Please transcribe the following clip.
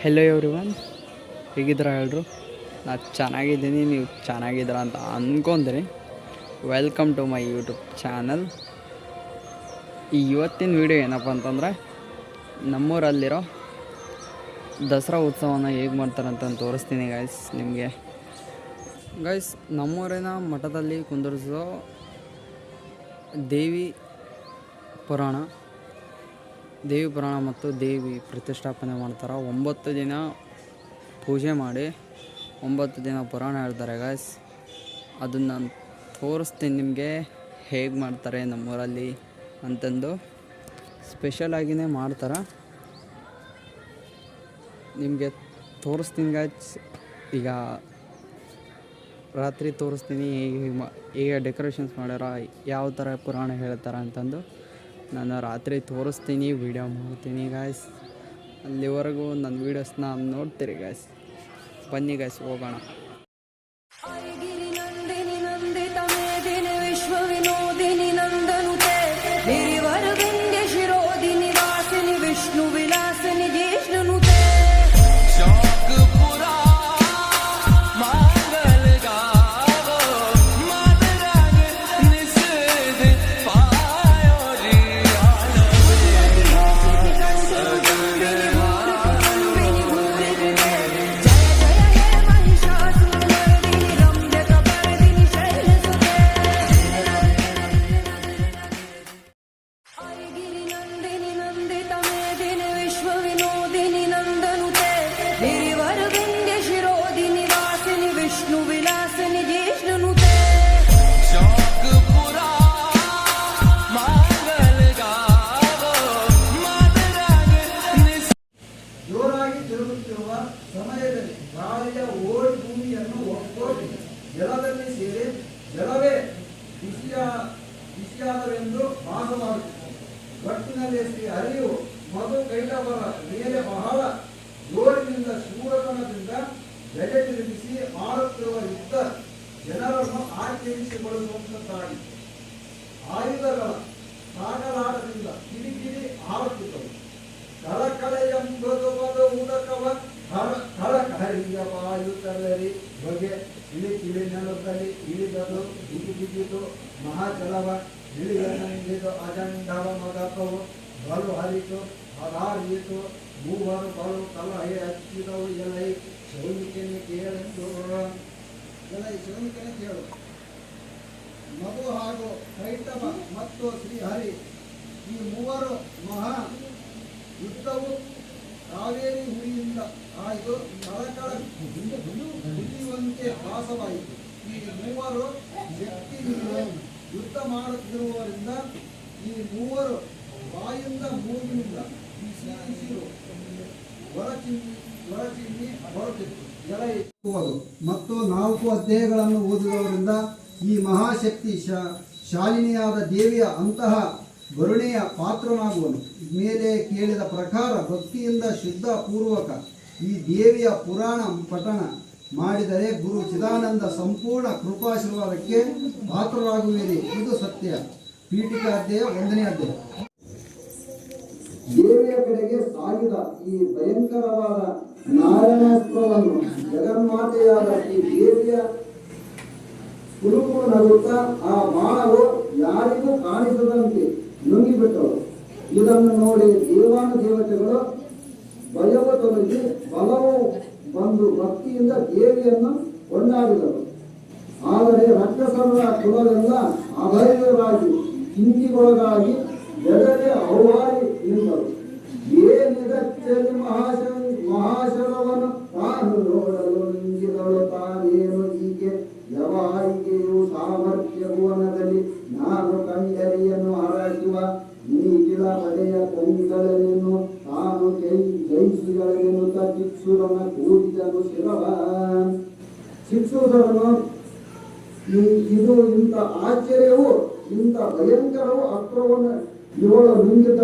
Hello every one ಹೇಗಿದ್ದೀರಾ ಹೇಳ್ರು ನಾನು ಚೆನ್ನಾಗಿದ್ದೀನಿ, ನೀವು ಚೆನ್ನಾಗಿದ್ದೀರಾ ಅಂತ ಅಂದ್ಕೊಂಡ್ರಿ welcome to my YouTube channel ಇವತ್ತಿನ ವಿಡಿಯೋ ಏನಪ್ಪ ಅಂತಂದರೆ, ನಮ್ಮೂರಲ್ಲಿರೋ ದಸರಾ ಉತ್ಸವನ ಹೇಗೆ ಮಾಡ್ತಾರೆ ಅಂತ ತೋರಿಸ್ತೀನಿ ಗೈಸ್ ನಿಮಗೆ. ಗೈಸ್ ನಮ್ಮೂರಿನ ಮಠದಲ್ಲಿ ಕುಂದಿರಿಸೋ ದೇವಿ ಪುರಾಣ ದೇವಿ ಪುರಾಣ ಮತ್ತು ದೇವಿ ಪ್ರತಿಷ್ಠಾಪನೆ ಮಾಡ್ತಾರೆ. ಒಂಬತ್ತು ದಿನ ಪೂಜೆ ಮಾಡಿ ಒಂಬತ್ತು ದಿನ ಪುರಾಣ ಹೇಳ್ತಾರೆ ಗಾಯ್ಸ್ ಅದನ್ನು ನಾನು ತೋರಿಸ್ತೀನಿ ನಿಮಗೆ ಹೇಗೆ ಮಾಡ್ತಾರೆ ನಮ್ಮೂರಲ್ಲಿ ಅಂತಂದು ಸ್ಪೆಷಲಾಗಿಯೇ ಮಾಡ್ತಾರೆ. ನಿಮಗೆ ತೋರಿಸ್ತೀನಿ ಗಾಯ್ಸ್ ಈಗ ರಾತ್ರಿ ತೋರಿಸ್ತೀನಿ ಹೇಗೆ ಹೇಗೆ ಡೆಕೋರೇಷನ್ಸ್ ಮಾಡ್ಯಾರ, ಯಾವ ಥರ ಪುರಾಣ ಹೇಳ್ತಾರೆ ಅಂತಂದು. ನಾನು ರಾತ್ರಿ ತೋರಿಸ್ತೀನಿ ವೀಡಿಯೋ ಮಾಡ್ತೀನಿ ಗಾಯ್ಸ್ ಅಲ್ಲಿವರೆಗೂ ನನ್ನ ವೀಡಿಯೋಸ್ನ ನೋಡ್ತೀರಿ ಗಾಯ್ಸ್ ಬನ್ನಿ ಗಾಯ್ಸ್ ಹೋಗೋಣ. ಜಲದಲ್ಲಿ ಸೇರಿ ಜಲವೇ ಬಿಸಿಯ ಬಿಸಿಯಾದವೆಂದು ಮಾಡುತ್ತಿದ್ದರು. ಒಟ್ಟಿನಲ್ಲಿ ಶ್ರೀ ಹರಿಯು ಮಧು ಕೈಟವರ ಮೇಲೆ ಬಹಳ ಜೋರಿನಿಂದ ಶೂರತನದಿಂದ ಬೆಲೆ ತಿರುಗಿಸಿ ಮಾಡುತ್ತಿರುವ ಯುದ್ಧ ಜನರನ್ನು ಆಚರಿಸಿಕೊಳ್ಳುವಂತಾಗಿ ಆಯುಧಗಳ ಸಾಗಲಾಟದಿಂದ ವಾಯು ತರರಿ ಬಗೆ ಇಳಿ ಕಿಳಿ ನೆಲದಲ್ಲಿ ಇಳಿದದು ಬಿಗಿ ಬಿಗಿದು ಮಹಾಜಲವ ಇಳಿಯನಂದಿದು ಅಜಂಡವ ಮಗಪವು ಬಲು ಹರಿತು ಅದಾರಿಯಿತು ಮೂವರು ಬಲು ಕಲಹೆ ಹಚ್ಚಿದವು ಎಲೈ ಸೌನಿಕನೆ ಕೇಳೆಂದು ಎಲೈ ಸೌನಿಕನೆ ಕೇಳು ಮಧು ಹಾಗೂ ಕೈಟವ ಮತ್ತು ಶ್ರೀಹರಿ ಈ ಮೂವರು ಮಹಾ ಯುದ್ಧವು ಕಾವೇರಿ ಹುಡಿಯಿಂದ ಆಯ್ದು ಕಳಕಳ ಹಿಡಿಯುವಂತೆ ಭಾಸವಾಯಿತು ಈ ಮೂವರು ಶಕ್ತಿ ಯುದ್ಧ ಮಾಡುತ್ತಿರುವವರಿಂದ ಈ ಮೂವರು ಬಾಯಿಂದ ಮೂಗಿನಿಂದ ಮತ್ತು ನಾಲ್ಕು ಅಧ್ಯಾಯಗಳನ್ನು ಓದಿದವರಿಂದ ಈ ಮಹಾಶಕ್ತಿ ಶಾಲಿನಿಯಾದ ದೇವಿಯ ಅಂತಹ ಗರುಣೆಯ ಪಾತ್ರನಾಗುವನು. ಮೇಲೆ ಕೇಳಿದ ಪ್ರಕಾರ ಭಕ್ತಿಯಿಂದ ಶುದ್ಧ ಪೂರ್ವಕ ಈ ದೇವಿಯ ಪುರಾಣ ಪಠಣ ಮಾಡಿದರೆ ಗುರು ಚಿದಾನಂದ ಸಂಪೂರ್ಣ ಕೃಪಾಶೀರ್ವಾದಕ್ಕೆ ಪಾತ್ರರಾಗುವಿರಿ. ಇದು ಸತ್ಯ. ಪೀಠಿಕಾ ಅಧ್ಯಾಯ ಒಂದನೇ ಅಧ್ಯಯ. ದೇವಿಯ ಕಡೆಗೆ ಸಾಗಿದ ಈ ಭಯಂಕರವಾದ ನಾರಾಯಣಾಸ್ತ್ರವನ್ನು ಜಗನ್ಮಾತೆಯಾದ ಈ ದೇವಿಯ ಕುಲುಕು ನಗುತ್ತಾ ಆ ಬಾಣವು ಯಾರಿಗೂ ಕಾಣಿಸದಂತೆ ನುಂಗಿಬಿಟ್ಟರು ಇದನ್ನು ನೋಡಿ ದೇವಾನು ದೇವತೆಗಳು ಭಯವು ಬಲವು ಬಂದು ಭಕ್ತಿಯಿಂದ ದೇವಿಯನ್ನು ಕೊಂಡಾಡಿದರು ಆದರೆ ರಕ್ಷಸರ ಕುಲವೆಲ್ಲ ಅಭಯರಾಗಿ ಚಿಂತಿಗೊಳಗಾಗಿ ಬೆದರಿ ಅವಾರಿ ನಿಂತರು. ಏನಿದಚ್ಚಲಿ ಮಹಾಶ ಮಹಾಶರವನು ತಾನು ನೋಡಲು ನಿಂತಿದಳು ತಾನೇನು ಹೀಗೆ ಯವಾಯಿಗೆಯು ಸಾಮರ್ಥ್ಯಭುವನದಲ್ಲಿ ನಾನು ಕಂಡರಿಯನ್ನು ಹರಸುವ ನೀಗಿಲ ಮನೆಯ ಕಂಗಳನೆನ್ನು ತಾನು ಜೈ ಜಯಿಸಿಗಳೆನ್ನುತ್ತ ಶಿಕ್ಷುರನ ಕೂಡಿದನು ಶಿರವ ಶಿಕ್ಷುವುದರನ್ನು ಈ- ಇದು ಇಂಥ ಆಶ್ಚರ್ಯವು ಇಂಥ ಭಯಂಕರವು ಅಕ್ರವನ ಇವಳ ನುಂಗಿದ